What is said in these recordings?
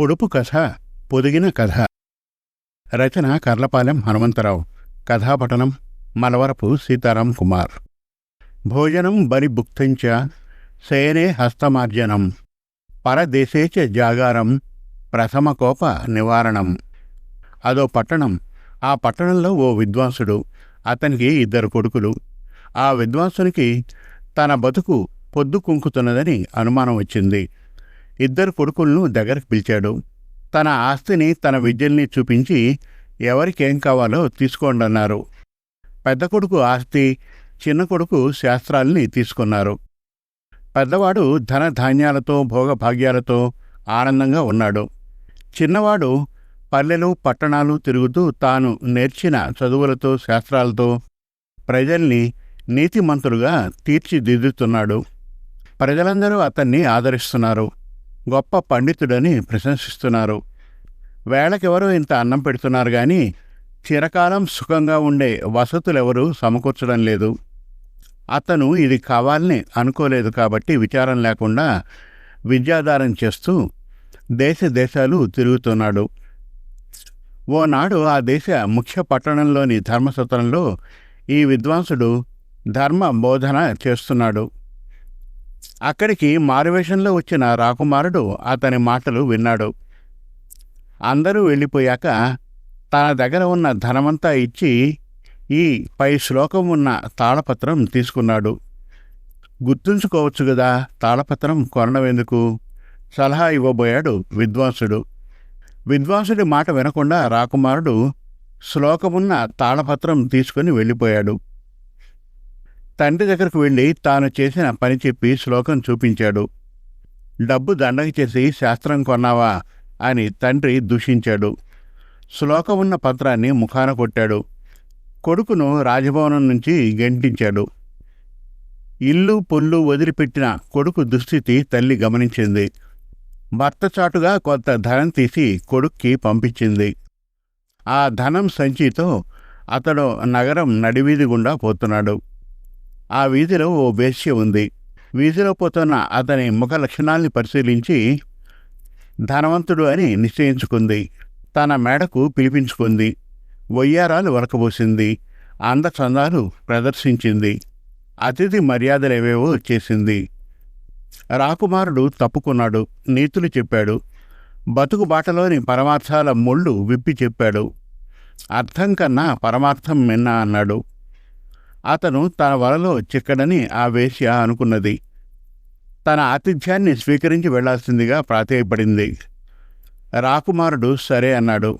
పొడుపు కథ పొదిగిన కథ. రచన కర్లపాలెం హనుమంతరావు. కథాపఠనం మలవరపు సీతారాం కుమార్. భోజనం బరి బుక్తించ సేనే హస్తమార్జనం. పరదేశే చ జాగారం ప్రథమకోప నివారణం. అదో పట్టణం ఆ పట్టణంలో ఓ విద్వాంసుడు అతనికి ఇద్దరు కొడుకులు. ఆ విద్వాంసునికి తన బతుకు పొద్దు కుంకుతున్నదని అనుమానం వచ్చింది. ఇద్దరు కొడుకులను దగ్గరకు పిలిచాడు. తన ఆస్తిని తన విద్యల్ని చూపించి ఎవరికేం కావాలో తీసుకోండి అన్నారు పెద్ద కొడుకు ఆస్తి చిన్న కొడుకు శాస్త్రాల్ని తీసుకున్నారు. పెద్దవాడు ధన ధాన్యాలతో భోగభాగ్యాలతో ఆనందంగా ఉన్నాడు. చిన్నవాడు పల్లెలు పట్టణాలు తిరుగుతూ తాను నేర్చిన చదువులతో శాస్త్రాలతో ప్రజల్ని నీతిమంతులుగా తీర్చిదిద్దుతున్నాడు. ప్రజలందరూ అతన్ని ఆదరిస్తున్నారు. గొప్ప పండితుడని ప్రశంసిస్తున్నారు. వేళకెవరో ఇంత అన్నం పెడుతున్నారు గాని చిరకాలం సుఖంగా ఉండే వసతులెవరూ సమకూర్చడం లేదు. అతను ఇది కావాలని అనుకోలేదు కాబట్టి విచారం లేకుండా విద్యాదారం చేస్తూ దేశ దేశాలు తిరుగుతున్నాడు. ఓనాడు ఆ దేశ ముఖ్య పట్టణంలోని ధర్మసత్రంలో ఈ విద్వాంసుడు ధర్మ బోధన చేస్తున్నాడు. అక్కడికి మారువేషంలో వచ్చిన రాకుమారుడు అతని మాటలు విన్నాడు. అందరూ వెళ్ళిపోయాక తన దగ్గర ఉన్న ధనమంతా ఇచ్చి ఈ పై శ్లోకం ఉన్న తాళపత్రం తీసుకున్నాడు. గుర్తుంచుకోవచ్చు కదా తాళపత్రం కొనడమెందుకు? సలహా ఇవ్వబోయాడు విద్వాంసుడు. విద్వాంసుడి మాట వినకుండా రాకుమారుడు శ్లోకమున్న తాళపత్రం తీసుకుని వెళ్ళిపోయాడు. తండ్రి దగ్గరకు వెళ్ళి తాను చేసిన పని చెప్పి శ్లోకం చూపించాడు. డబ్బు దండగ చేసి శాస్త్రం కొన్నావా? అని తండ్రి దూషించాడు. శ్లోకం ఉన్న పత్రాన్ని ముఖాన కొట్టాడు. కొడుకును రాజభవనం నుంచి గెంటించాడు. ఇల్లు పొల్లు వదిలిపెట్టిన కొడుకు దుస్థితి తల్లి గమనించింది. భర్త చాటుగా కొంత ధనం తీసి కొడుక్కి పంపించింది. ఆ ధనం సంచితో అతడు నగరం నడివీధి గుండా పోతున్నాడు. ఆ వీధిలో ఓ వేశ్య ఉంది. వీధిలో పోతున్న అతని ముఖ లక్షణాల్ని పరిశీలించి ధనవంతుడు అని నిశ్చయించుకుంది. తన మేడకు పిలిపించుకుంది. వయ్యారాలు వరకబోసింది. అందచందాలు ప్రదర్శించింది. అతిథి మర్యాదలేవేవో చేసింది. రాకుమారుడు తప్పుకున్నాడు. నీతులు చెప్పాడు. బతుకు బాటలోని పరమార్థాల ముళ్ళు విప్పి చెప్పాడు. అర్థం కన్నా పరమార్థం మిన్నా అన్నాడు. అతను తన వలలో చిక్కడని ఆ వేశ్య అనుకున్నది. తన ఆతిథ్యాన్ని స్వీకరించి వెళ్ళాల్సిందిగా ప్రాధేయపడింది. రాకుమారుడు సరే అన్నాడు.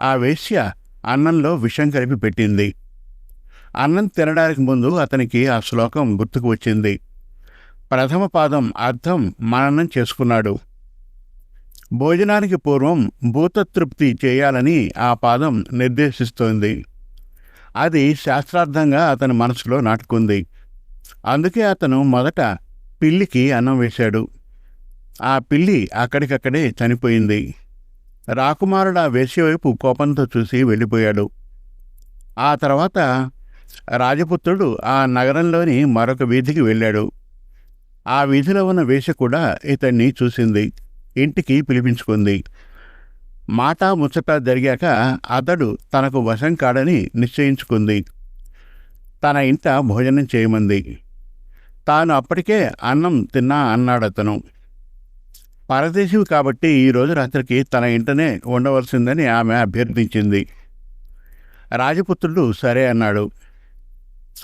ఆ వేశ్య అన్నంలో విషం కలిపి పెట్టింది. అన్నం తినడానికి ముందు అతనికి ఆ శ్లోకం గుర్తుకు వచ్చింది. ప్రథమ పాదం అర్థం మననం చేసుకున్నాడు. భోజనానికి పూర్వం భూతతృప్తి చేయాలని ఆ పాదం నిర్దేశిస్తోంది. అది శాస్త్రార్థంగా అతని మనసులో నాటుకుంది. అందుకే అతను మొదట పిల్లికి అన్నం వేశాడు. ఆ పిల్లి అక్కడికక్కడే చనిపోయింది. రాకుమారుడు ఆ వేశ్యవైపు కోపంతో చూసి వెళ్ళిపోయాడు. ఆ తర్వాత రాజపుత్రుడు ఆ నగరంలోని మరొక వీధికి వెళ్ళాడు. ఆ వీధిలో ఉన్న వేశ్య కూడా ఇతన్ని చూసింది. ఇంటికి పిలిపించుకుంది. మాట ముచ్చట జరిగాక అతడు తనకు వశం కాడని నిశ్చయించుకుంది. తన ఇంట భోజనం చేయమంది. తాను అప్పటికే అన్నం తిన్నా అన్నాడతను. పరదేశివి కాబట్టి ఈరోజు రాత్రికి తన ఇంటనే ఉండవలసిందని ఆమె అభ్యర్థించింది. రాజపుత్రుడు సరే అన్నాడు.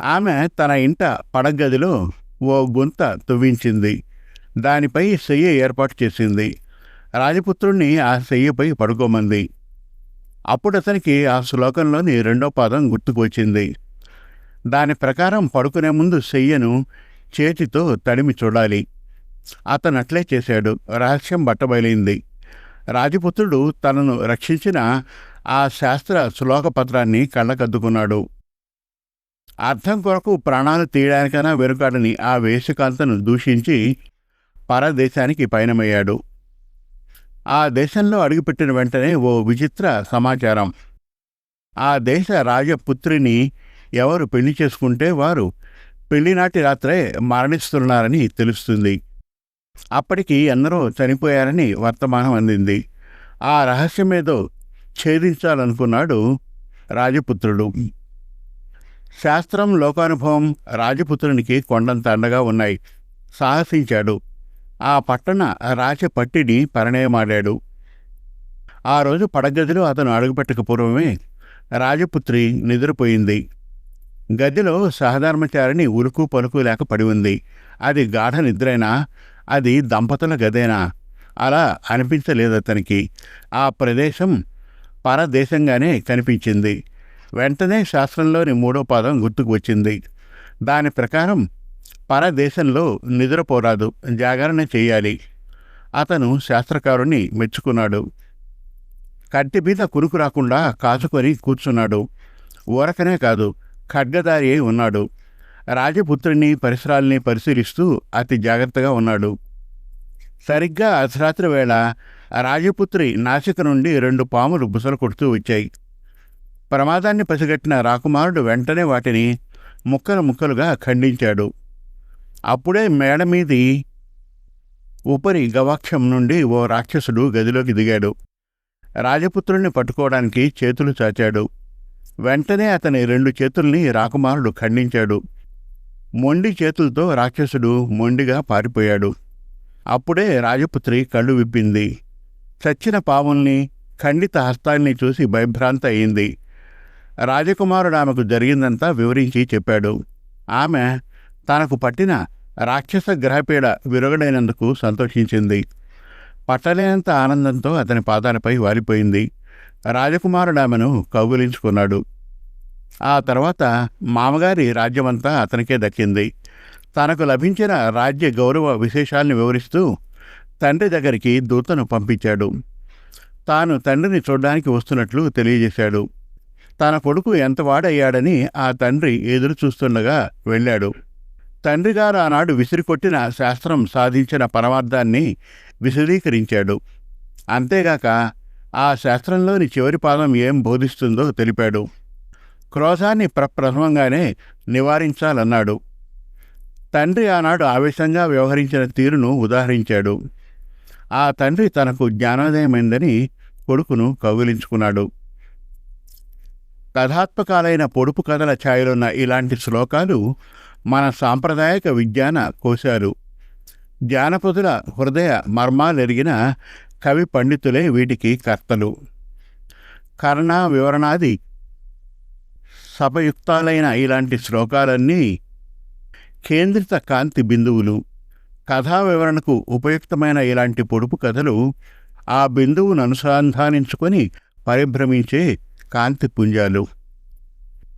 ఆమె తన ఇంట పడగదిలో ఓ గుంత తువ్వించింది. దానిపై శయ్య ఏర్పాటు చేసింది. రాజపుత్రుణ్ణి ఆ శయ్యపై పడుకోమంది. అప్పుడు అతనికి ఆ శ్లోకంలోని రెండో పాదం గుర్తుకు వచ్చింది దాని ప్రకారం పడుకునే ముందు శయ్యను చేతితో తడిమి చూడాలి. అతను అట్లే చేశాడు. రహస్యం బట్టబయలైంది. రాజపుత్రుడు తనను రక్షించిన ఆ శాస్త్ర శ్లోకపత్రాన్ని కళ్ళకద్దుకున్నాడు. అర్థం కొరకు ప్రాణాలు తీయడానికైనా వెనుకాడని ఆ వేషకాంతను దూషించి పరదేశానికి పయనమయ్యాడు. ఆ దేశంలో అడుగుపెట్టిన వెంటనే ఓ విచిత్ర సమాచారం. ఆ దేశ రాజపుత్రిని ఎవరు పెళ్ళి చేసుకుంటే వారు పెళ్ళినాటి రాత్రే మరణిస్తున్నారని తెలుస్తుంది. అప్పటికి ఎందరో చనిపోయారని వర్తమానం అందింది. ఆ రహస్యమేదో ఛేదించాలనుకున్నాడు రాజపుత్రుడు. శాస్త్రం లోకానుభవం రాజపుత్రునికి కొండంత అండగా ఉన్నాయి. సాహసించాడు. ఆ పట్టణ రాచపట్టిని పరిణయమాడాడు. ఆ రోజు పడగదిలో అతను అడుగుపెట్టక పూర్వమే రాజపుత్రి నిద్రపోయింది. గదిలో సహధర్మచారిని ఉలుకు పలుకు లేక పడి ఉంది. అది గాఢ నిద్రైనా అది దంపతుల గదేనా? అలా అనిపించలేదు అతనికి ఆ ప్రదేశం పరదేశంగానే కనిపించింది. వెంటనే శాస్త్రంలోని మూడో పాదం గుర్తుకు వచ్చింది. దాని ప్రకారం పరదేశంలో నిద్రపోరాదు జాగరణ చేయాలి. అతను శాస్త్రకారుని మెచ్చుకున్నాడు. కట్టి మీద కురుకు రాకుండా కాచుకొని కూర్చున్నాడు. ఊరకనే కాదు ఖడ్గదారి అయి ఉన్నాడు. రాజపుత్రుని పరిసరాల్ని పరిశీలిస్తూ అతి జాగ్రత్తగా ఉన్నాడు. సరిగ్గా అర్ధరాత్రి వేళ రాజపుత్రి నాసిక నుండి రెండు పాములు బుసలు కొడుతూ వచ్చాయి. ప్రమాదాన్ని పసిగట్టిన రాకుమారుడు వెంటనే వాటిని ముక్కలు ముక్కలుగా ఖండించాడు. అప్పుడే మేడ మీది ఉపరి గవాక్షం నుండి ఓ రాక్షసుడు గదిలోకి దిగాడు. రాజపుత్రుణ్ణి పట్టుకోవడానికి చేతులు చాచాడు. వెంటనే అతని రెండు చేతుల్ని రాకుమారుడు ఖండించాడు. మొండి చేతులతో రాక్షసుడు మొండిగా పారిపోయాడు. అప్పుడే రాజపుత్రి కళ్ళు విప్పింది. చచ్చిన పాముల్ని ఖండిత హస్తాల్ని చూసి భయభ్రాంత అయింది. రాజకుమారుడు ఆమెకు జరిగిందంతా వివరించి చెప్పాడు. ఆమె తనకు పట్టిన రాక్షస గ్రహపీడ విరగడైనందుకు సంతోషించింది. పట్టలేనంత ఆనందంతో అతని పాదాలపై వాలిపోయింది. రాజకుమారుడు ఆమెను కౌగులించుకున్నాడు. ఆ తర్వాత మామగారి రాజ్యమంతా అతనికే దక్కింది. తనకు లభించిన రాజ్య గౌరవ విశేషాల్ని వివరిస్తూ తండ్రి దగ్గరికి దూతను పంపించాడు. తాను తండ్రిని చూడ్డానికి వస్తున్నట్లు తెలియజేశాడు. తన కొడుకు ఎంత వాడయ్యాడని ఆ తండ్రి ఎదురు చూస్తుండగా వెళ్ళాడు. తండ్రిగారు ఆనాడు విసిరికొట్టిన శాస్త్రం సాధించిన పరమార్థాన్ని విశదీకరించాడు. అంతేగాక ఆ శాస్త్రంలోని చివరి పాదం ఏం బోధిస్తుందో తెలిపాడు. క్రోధాన్ని ప్రప్రథమంగానే నివారించాలన్నాడు. తండ్రి ఆనాడు ఆవేశంగా వ్యవహరించిన తీరును ఉదాహరించాడు. ఆ తండ్రి తనకు జ్ఞానోదయమైందని కొడుకును కౌగిలించుకున్నాడు. కథాత్మకాలైన పొడుపు కథల ఛాయలున్న ఇలాంటి శ్లోకాలు మన సాంప్రదాయక విజ్ఞాన కోశాలు. జానపదుల హృదయ మర్మాలెరిగిన కవి పండితులే వీటికి కర్తలు. కర్ణ వివరణాది సపయుక్తాలైన ఇలాంటి శ్లోకాలన్నీ కేంద్రిత కాంతి బిందువులు. కథా వివరణకు ఉపయుక్తమైన ఇలాంటి పొడుపు కథలు ఆ బిందువును అనుసంధానించుకొని పరిభ్రమించే కాంతి పుంజాలు